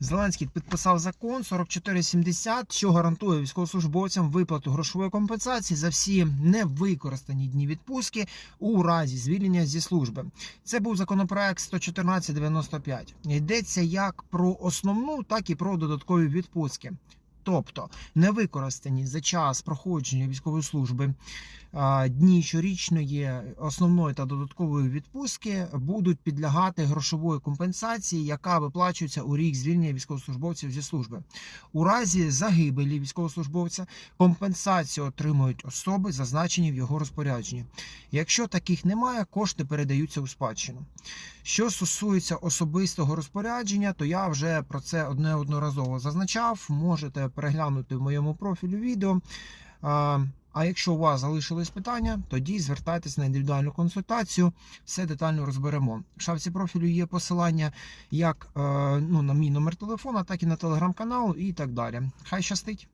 Зеленський підписав закон 4470, що гарантує військовослужбовцям виплату грошової компенсації за всі невикористані дні відпустки у разі звільнення зі служби. Це був законопроект 11495. Йдеться як про основну, так і про додаткові відпустки. Тобто невикористані за час проходження військової служби дні щорічної основної та додаткової відпустки будуть підлягати грошової компенсації, яка виплачується у рік звільнення військовослужбовців зі служби. У разі загибелі військовослужбовця компенсацію отримують особи, зазначені в його розпорядженні. Якщо таких немає, кошти передаються у спадщину. Що стосується особистого розпорядження, то я вже про це одне одноразово зазначав. Можете переглянути в моєму профілі відео. А, якщо у вас залишились питання, тоді звертайтеся на індивідуальну консультацію, все детально розберемо. В шапці профілю є посилання як е, ну, на мій номер телефона, так і на телеграм-канал і так далі. Хай щастить!